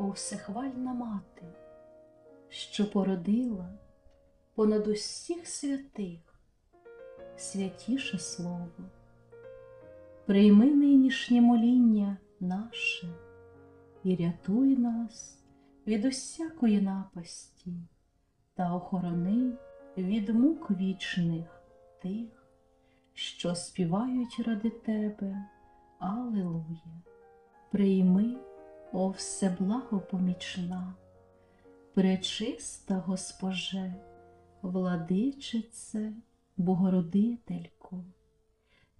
о всехвальна мати, що породила понад усіх святих святіше слово. Прийми нинішнє моління наше і рятуй нас від усякої напасті та охорони від мук вічних тих, що співають ради тебе. Аллилуйя! Прийми, о всеблагопомічна, пречиста Госпоже, владичице, Богородителько,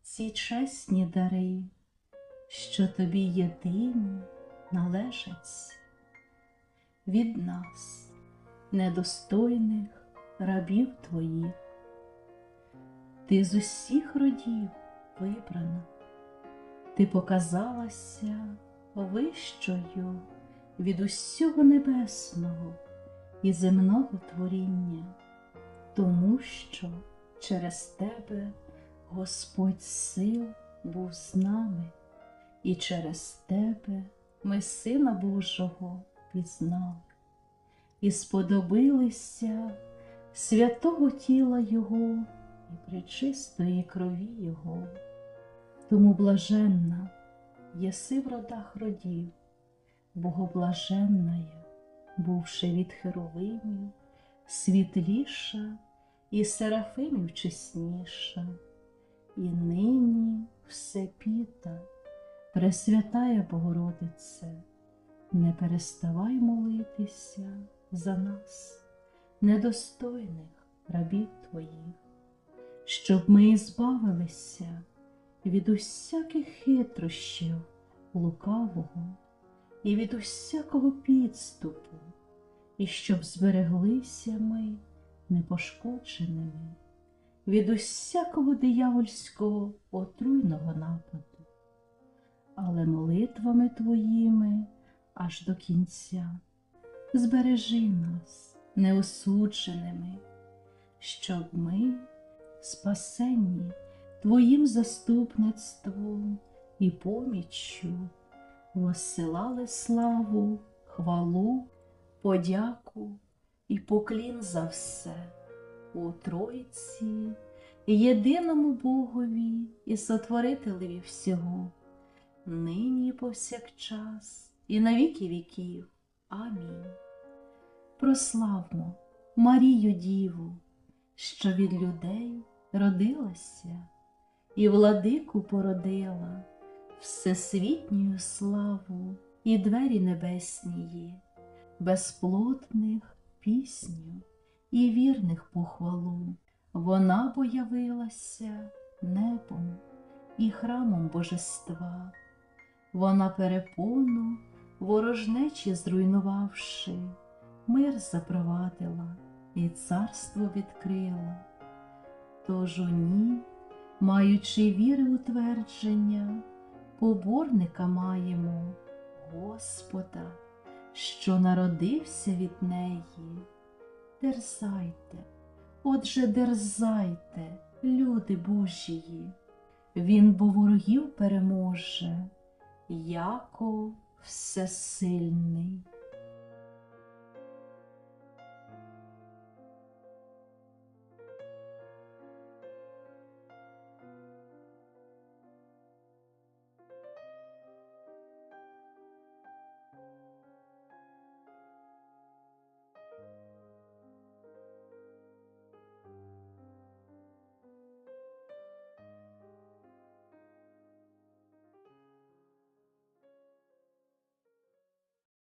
ці чесні дари, що тобі єдині належаться від нас, недостойних рабів твоїх. Ти з усіх родів вибрана, ти показалася вищою від усього небесного і земного творіння, тому що через тебе Господь сил був з нами, і через тебе ми Сина Божого пізнали, і сподобилися святого тіла Його і причистої крові Його. Тому блаженна єси в родах родів, богоблаженна бувши від херовимів, світліша і серафимів чесніша, і нині все піта, Пресвятая Богородице, не переставай молитися за нас, недостойних рабів Твоїх, щоб ми збавилися від усяких хитрощів лукавого і від усякого підступу, і щоб збереглися ми непошкодженими від усякого диявольського отруйного нападу, але молитвами Твоїми аж до кінця. Збережи нас неосудженими, щоб ми, спасенні Твоїм заступництвом і поміччю воссилали славу, хвалу, подяку і поклін за все у Тройці, єдиному Богові і сотворителеві всього, нині і повсякчас, і на віки віків. Амінь. Прославмо Марію Діву, що від людей родилася і владику породила всесвітню славу і двері небесні, безплотних пісню і вірних похвалу. Вона появилася небом і храмом божества, вона перепону ворожнечі зруйнувавши, мир запровадила і царство відкрила. Тож у ній, маючи віри утвердження, поборника маємо Господа, що народився від неї. Дерзайте, отже, дерзайте, люди Божії, Він бо ворогів переможе, яко всесильний.